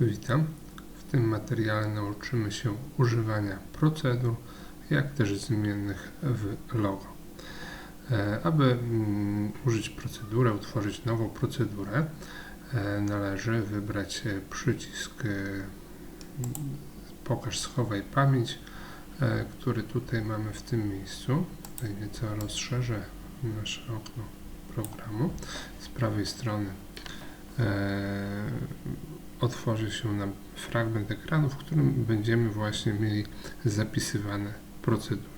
Witam. W tym materiale nauczymy się używania procedur, jak też zmiennych w logo. E, Aby mm, użyć procedurę, utworzyć nową procedurę, e, należy wybrać przycisk e, Pokaż, schowaj pamięć, który tutaj mamy w tym miejscu. Tutaj nieco rozszerzę nasze okno programu. Z prawej strony otworzy się nam fragment ekranu, w którym będziemy właśnie mieli zapisywane procedury.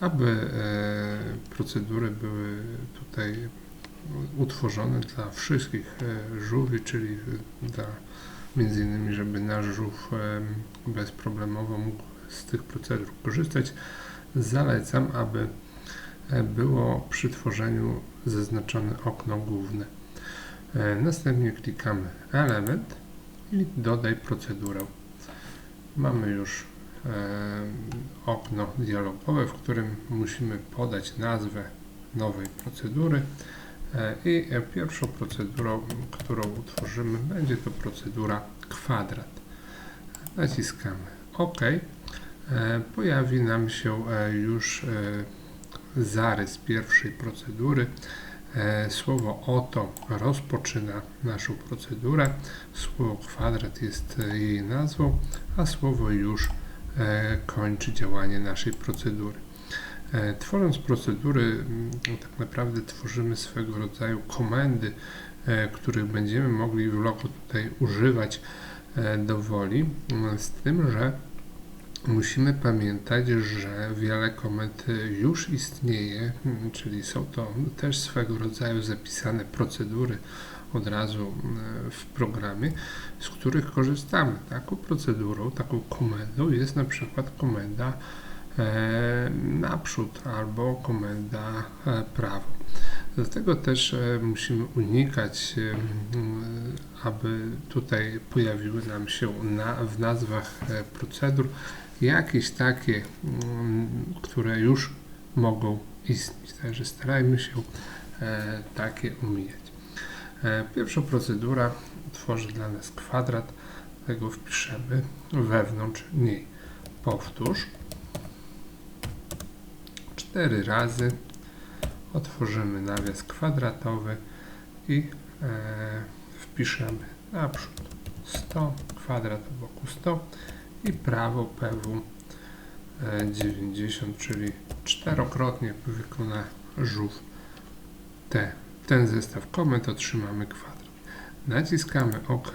Aby e, procedury były tutaj utworzone dla wszystkich e, żółwi, czyli dla między innymi, żeby nasz żółw e, bezproblemowo mógł z tych procedur korzystać, zalecam, aby było przy tworzeniu zaznaczone okno główne. Następnie klikamy element i dodaj procedurę. Mamy już e, okno dialogowe, w którym musimy podać nazwę nowej procedury e, i pierwszą procedurą, którą utworzymy, będzie to procedura kwadrat. Naciskamy OK. E, Pojawi nam się już zarys pierwszej procedury. E, Słowo oto rozpoczyna naszą procedurę, słowo kwadrat jest e, jej nazwą, a słowo już e, kończy działanie naszej procedury. Tworząc procedury, mm, tak naprawdę tworzymy swego rodzaju komendy, których będziemy mogli w logo tutaj używać do woli, z tym, że musimy pamiętać, że wiele komend e, już istnieje, m, czyli są to też swego rodzaju zapisane procedury od razu m, w programie, z których korzystamy. Taką procedurą, taką komendą jest na przykład komenda e, naprzód albo komenda e, prawo. Dlatego też e, musimy unikać, e, m, aby tutaj pojawiły nam się na, w nazwach e, procedur jakieś takie, mm, które już mogą istnieć. Także starajmy się e, takie omijać. E, Pierwsza procedura tworzy dla nas kwadrat, tego wpiszemy wewnątrz niej. Powtórz cztery razy, otworzymy nawias kwadratowy i e, wpiszemy naprzód 100, kwadrat wokół 100 i prawo PW e, 90, czyli czterokrotnie wykona żółw te, ten zestaw komend, otrzymamy kwadrat. Naciskamy OK.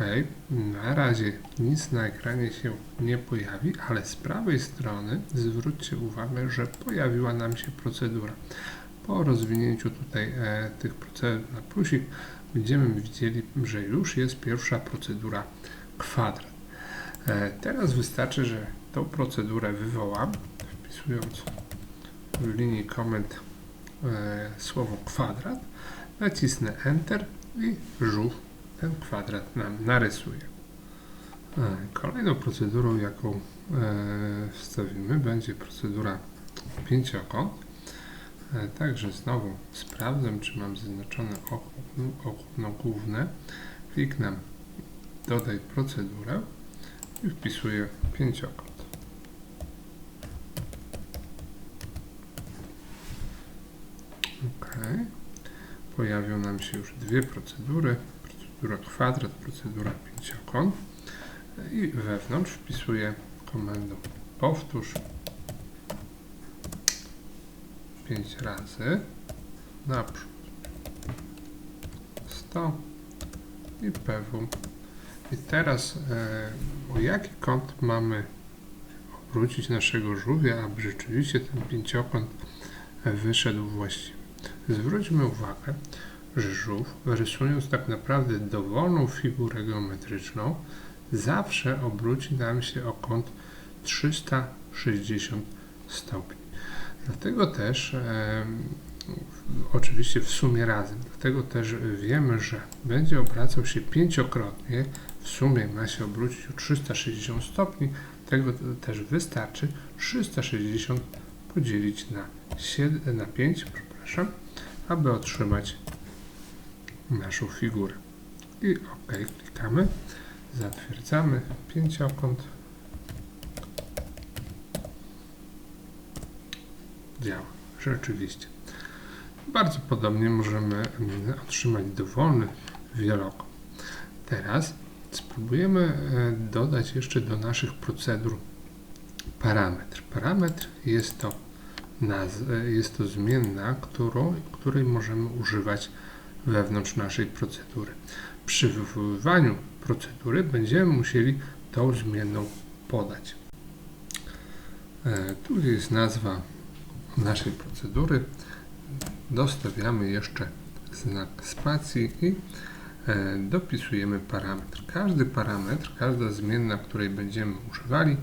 Na razie nic na ekranie się nie pojawi, ale z prawej strony zwróćcie uwagę, że pojawiła nam się procedura. Po rozwinięciu tutaj e, tych procedur na plusik będziemy widzieli, że już jest pierwsza procedura kwadrat. E, teraz wystarczy, że tą procedurę wywołam, wpisując w linii komend e, słowo kwadrat, nacisnę Enter i żółw ten kwadrat nam narysuje. Kolejną procedurą, jaką e, wstawimy, będzie procedura pięciokąt. E, Także znowu sprawdzam, czy mam zaznaczone okno, główne. Kliknę Dodaj procedurę i wpisuję pięciokąt. OK. Pojawią nam się już dwie procedury. Procedura kwadrat, procedura pięciokąt. I wewnątrz wpisuję komendą powtórz 5 razy naprzód 100 i PW. I teraz e, o jaki kąt mamy obrócić naszego żółwia, aby rzeczywiście ten pięciokąt e, wyszedł właściwie. Zwróćmy uwagę, że żółw, rysując tak naprawdę dowolną figurę geometryczną, zawsze obróci nam się o kąt 360 stopni. Dlatego też, e, oczywiście w sumie razem, dlatego też wiemy, że będzie obracał się pięciokrotnie, w sumie ma się obrócić o 360 stopni, tego też wystarczy 360 podzielić na, 7, na 5, przepraszam, aby otrzymać naszą figurę. I OK, klikamy. Zatwierdzamy pięciokąt. Działa, rzeczywiście. Bardzo podobnie możemy mm, otrzymać dowolny wielokąt. Teraz spróbujemy e, dodać jeszcze do naszych procedur parametr. Parametr jest to, e, jest to zmienna, którą, której możemy używać wewnątrz naszej procedury. Przy wywoływaniu procedury będziemy musieli tą zmienną podać. E, Tu jest nazwa naszej procedury. Dostawiamy jeszcze znak spacji i e, dopisujemy parametr. Każdy parametr, każda zmienna, której będziemy używali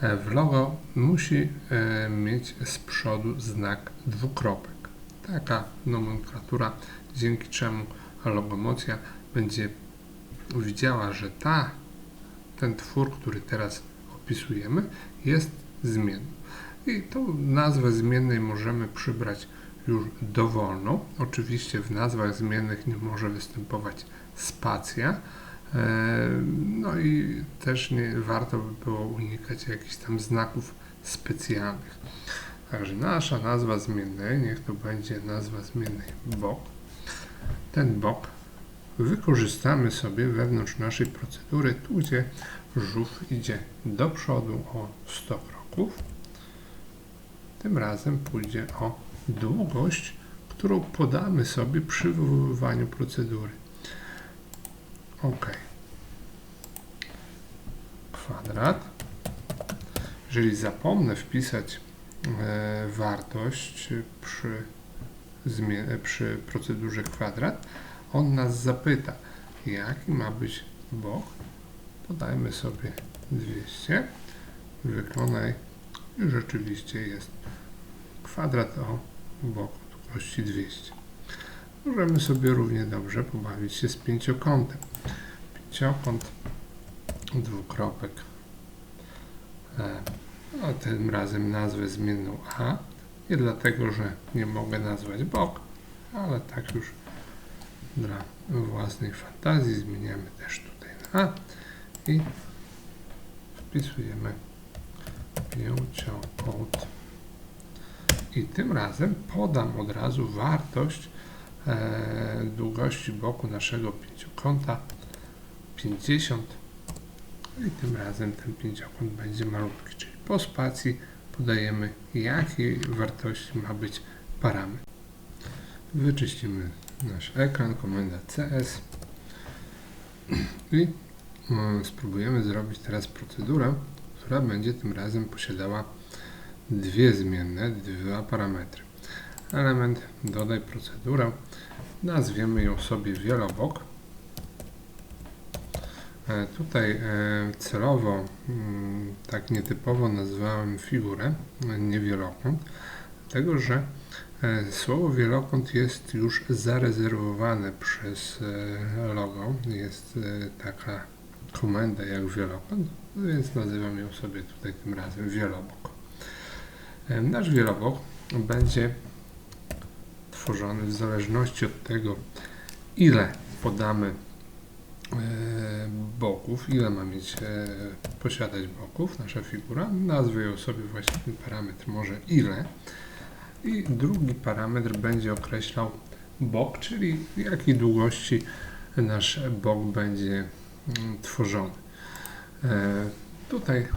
e, w logo musi e, mieć z przodu znak dwukropek. Taka nomenklatura, dzięki czemu logomocja będzie widziała, że ta, ten twór, który teraz opisujemy, jest zmienny. I tą nazwę zmiennej możemy przybrać już dowolną. Oczywiście w nazwach zmiennych nie może występować spacja. E, No i też nie warto by było unikać jakichś tam znaków specjalnych. Także nasza nazwa zmiennej, niech to będzie nazwa zmiennej bok. Ten bok wykorzystamy sobie wewnątrz naszej procedury, tu gdzie żółw idzie do przodu o 100 kroków. Tym razem pójdzie o długość, którą podamy sobie przy wywoływaniu procedury. OK. Kwadrat. Jeżeli zapomnę wpisać e, wartość przy, przy procedurze kwadrat, on nas zapyta, jaki ma być bok. Podajmy sobie 200. Wykonaj. I rzeczywiście jest kwadrat o boku długości 200. Możemy sobie równie dobrze pobawić się z pięciokątem. Pięciokąt, dwukropek. E, a tym razem nazwę zmienną A. Nie dlatego, że nie mogę nazwać bok, ale tak już dla własnej fantazji zmieniamy też tutaj na A i wpisujemy pięciokąt i tym razem podam od razu wartość e, długości boku naszego pięciokąta 50 i tym razem ten pięciokąt będzie malutki, czyli po spacji podajemy jakiej wartości ma być parametr. Wyczyścimy nasz ekran, komenda CS i mm, spróbujemy zrobić teraz procedurę, która będzie tym razem posiadała dwie zmienne, dwa parametry. Element dodaj procedurę, nazwiemy ją sobie wielobok. E, Tutaj e, celowo mm, tak nietypowo nazwałem figurę, e, nie wielokąt, dlatego że słowo wielokąt jest już zarezerwowane przez logo. Jest taka komenda jak wielokąt, więc nazywam ją sobie tutaj tym razem wielobok. Nasz wielobok będzie tworzony w zależności od tego, ile podamy e, boków, ile ma mieć e, posiadać boków nasza figura. Nazwę ją sobie właśnie ten parametr może ile. I drugi parametr będzie określał bok, czyli jakiej długości nasz bok będzie tworzony. E, Tutaj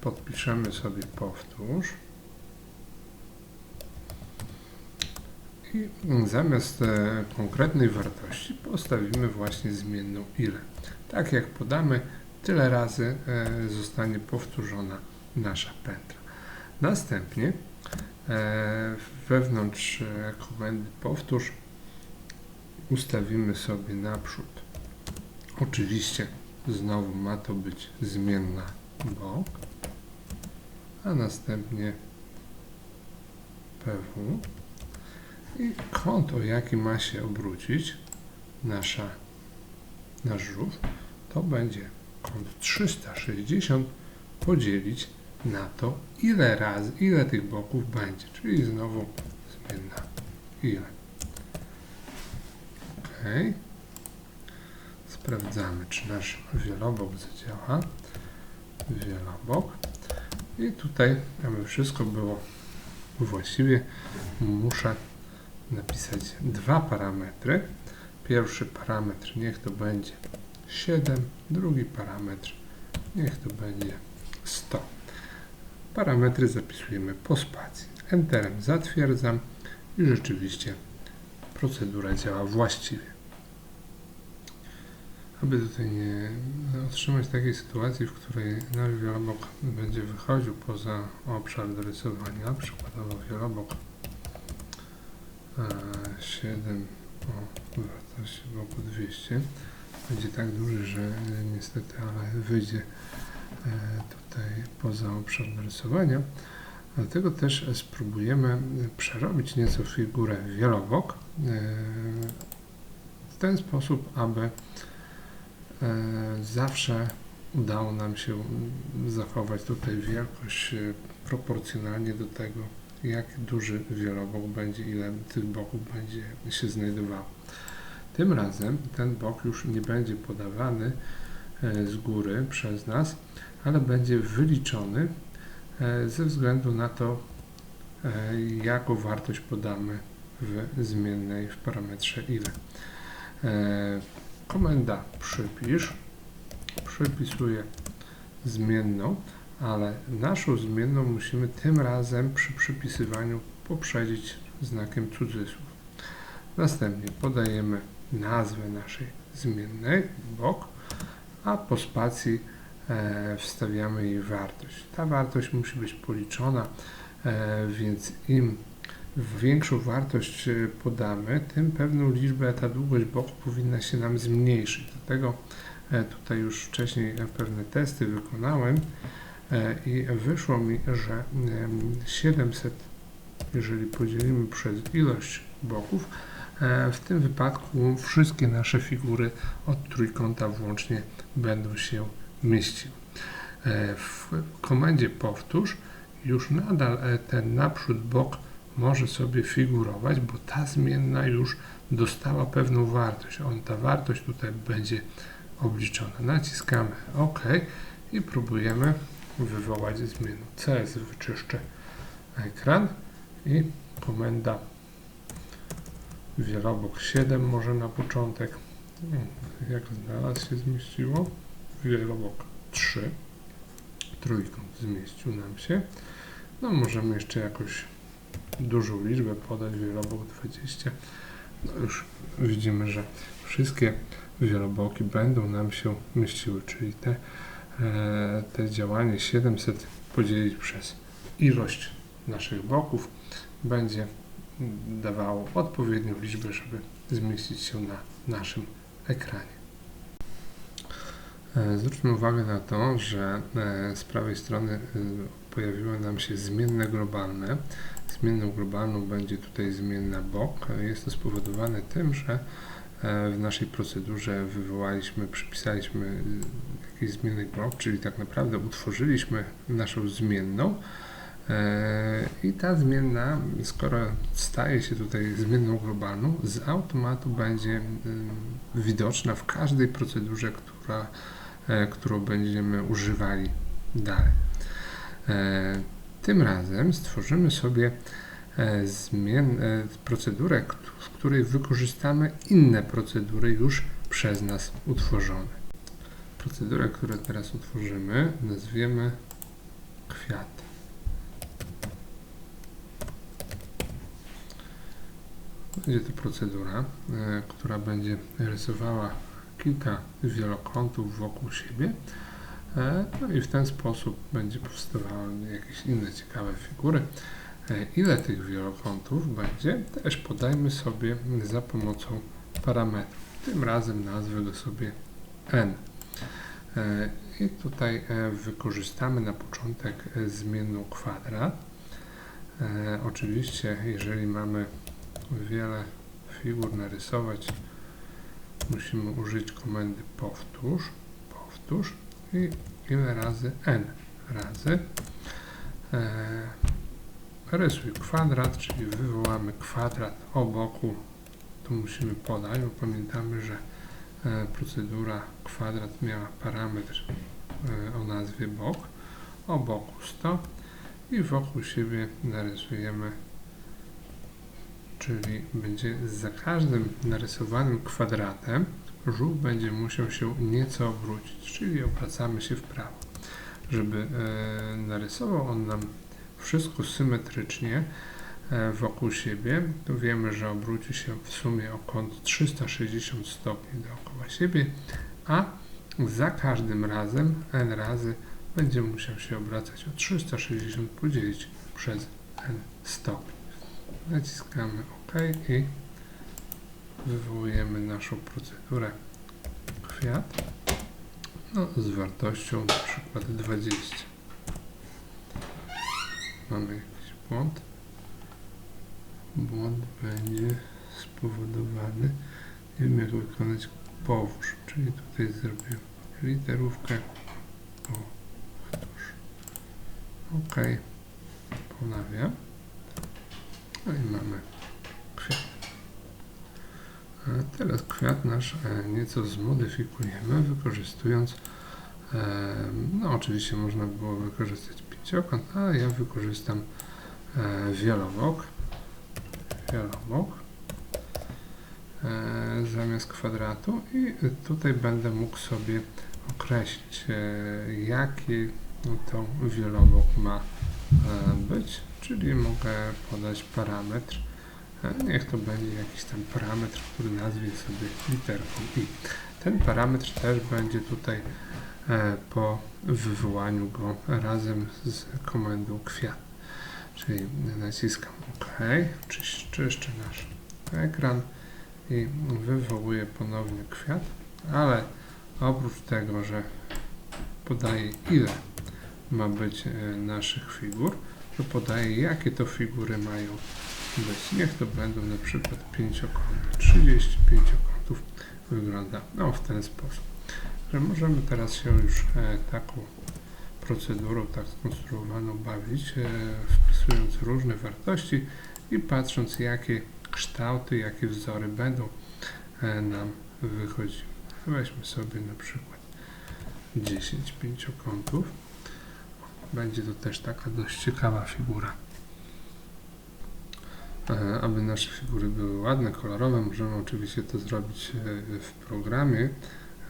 podpiszemy sobie powtórz. I zamiast e, konkretnej wartości postawimy właśnie zmienną ile. Tak jak podamy, tyle razy e, zostanie powtórzona nasza pętla. Następnie wewnątrz komendy powtórz ustawimy sobie naprzód. Oczywiście znowu ma to być zmienna bok, a następnie PW i kąt, o jaki ma się obrócić nasza, nasz żółw, to będzie kąt 360 podzielić na to, ile razy, ile tych boków będzie, czyli znowu zmienna ile. Ok. Sprawdzamy, czy nasz wielobok zadziała. Wielobok. I tutaj, aby wszystko było właściwie, muszę napisać dwa parametry. Pierwszy parametr niech to będzie 7, drugi parametr niech to będzie 100. Parametry zapisujemy po spacji. Enterem zatwierdzam i rzeczywiście procedura działa właściwie. Aby tutaj nie otrzymać takiej sytuacji, w której nasz wielobok będzie wychodził poza obszar do rysowania, przykładowo wielobok e, 7 o wartości boku 200 będzie tak duży, że e, niestety, ale wyjdzie e, tutaj poza obszar do rysowania. Dlatego też spróbujemy przerobić nieco figurę wielobok e, w ten sposób, aby e, zawsze udało nam się zachować tutaj wielkość e, proporcjonalnie do tego, jak duży wielobok będzie, ile tych boków będzie się znajdowało. Tym razem ten bok już nie będzie podawany e, z góry przez nas, ale będzie wyliczony e, ze względu na to, e, jaką wartość podamy w zmiennej w parametrze ile. Komenda przypisz przypisuje zmienną, ale naszą zmienną musimy tym razem przy przypisywaniu poprzedzić znakiem cudzysłów. Następnie podajemy nazwę naszej zmiennej, bok, a po spacji e, wstawiamy jej wartość. Ta wartość musi być policzona, e, więc im większą wartość e, podamy, tym pewną liczbę, ta długość boku powinna się nam zmniejszyć. Dlatego e, tutaj już wcześniej e, pewne testy wykonałem i wyszło mi, że em, 700, jeżeli podzielimy przez ilość boków, w tym wypadku wszystkie nasze figury od trójkąta włącznie będą się mieściły. W komendzie powtórz już nadal ten naprzód bok może sobie figurować, bo ta zmienna już dostała pewną wartość. On, ta wartość tutaj będzie obliczona. Naciskamy OK i próbujemy wywołać zmienną. CS wyczyszczę ekran i komenda wielobok 7 może na początek. Jak znalazł się zmieściło? Wielobok 3. Trójkąt zmieścił nam się. No możemy jeszcze jakoś dużą liczbę podać, wielobok 20. No już widzimy, że wszystkie wieloboki będą nam się mieściły, czyli te, e, te działanie 700 podzielić przez ilość naszych boków będzie dawało odpowiednią liczbę, żeby zmieścić się na naszym ekranie. E, Zwróćmy uwagę na to, że e, z prawej strony pojawiły nam się zmienne globalne. Zmienną globalną będzie tutaj zmienna bok. Jest to spowodowane tym, że e, w naszej procedurze wywołaliśmy, przypisaliśmy e, jakiś zmienny blok, czyli tak naprawdę utworzyliśmy naszą zmienną. E, I ta zmienna, skoro staje się tutaj zmienną globalną, z automatu będzie widoczna w każdej procedurze, która, którą będziemy używali dalej. Tym razem stworzymy sobie e, zmien, e, procedurę, w której wykorzystamy inne procedury już przez nas utworzone. Procedurę, którą teraz utworzymy, nazwiemy kwiat. Będzie to procedura, e, która będzie rysowała kilka wielokątów wokół siebie. E, No i w ten sposób będzie powstawały jakieś inne ciekawe figury. E, Ile tych wielokątów będzie, też podajmy sobie za pomocą parametru. Tym razem nazwę go sobie n. E, I tutaj wykorzystamy na początek zmienną kwadrat. Oczywiście, jeżeli mamy wiele figur narysować, musimy użyć komendy powtórz, powtórz i ile razy n razy. E, rysuj kwadrat, czyli wywołamy kwadrat o boku. Tu musimy podać, bo pamiętamy, że e, procedura kwadrat miała parametr e, o nazwie bok, o boku 100 i wokół siebie narysujemy, czyli będzie za każdym narysowanym kwadratem żółw będzie musiał się nieco obrócić, czyli obracamy się w prawo. Żeby e, narysował on nam wszystko symetrycznie e, wokół siebie, to wiemy, że obróci się w sumie o kąt 360 stopni dookoła siebie, a za każdym razem n razy będzie musiał się obracać o 360 podzielić przez n stopni. Naciskamy OK i wywołujemy naszą procedurę kwiat no, z wartością na przykład 20. Mamy jakiś błąd. Błąd będzie spowodowany. Nie wiem jak wykonać powórz, czyli tutaj zrobię literówkę powtórz. OK. Ponawiam. No i mamy teraz kwiat nasz e, nieco zmodyfikujemy, wykorzystując e, no oczywiście można było wykorzystać pięciokąt, a ja wykorzystam e, wielobok e, zamiast kwadratu i tutaj będę mógł sobie określić jaki to wielobok ma być, czyli mogę podać parametr niech to będzie jakiś tam parametr, który nazwie sobie literką i. Ten parametr też będzie tutaj e, po wywołaniu go razem z komendą kwiat. Czyli naciskam OK, czyszczę nasz ekran i wywołuję ponownie kwiat, ale oprócz tego, że podaję ile ma być e, naszych figur, to podaję jakie to figury mają być. Niech to będą na przykład pięciokąty. 30 pięciokątów wygląda no, w ten sposób. Że możemy teraz się już e, taką procedurą tak skonstruowaną bawić, e, wpisując różne wartości i patrząc jakie kształty, jakie wzory będą e, nam wychodziły. Weźmy sobie na przykład 10 pięciokątów. Będzie to też taka dość ciekawa figura. E, Aby nasze figury były ładne, kolorowe, możemy oczywiście to zrobić e, w programie,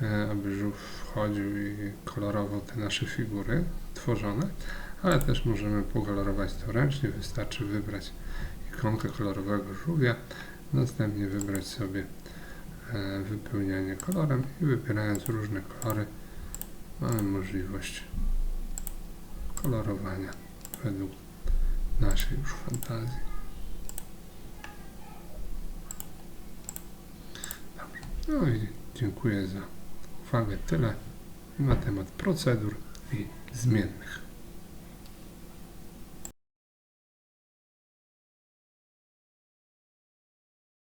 e, aby żółw wchodził i kolorował te nasze figury tworzone, ale też możemy pokolorować to ręcznie. Wystarczy wybrać ikonkę kolorowego żółwia, następnie wybrać sobie wypełnianie kolorem i wybierając różne kolory mamy możliwość kolorowania według naszej już fantazji. No i dziękuję za uwagę. Tyle na temat procedur i zmiennych.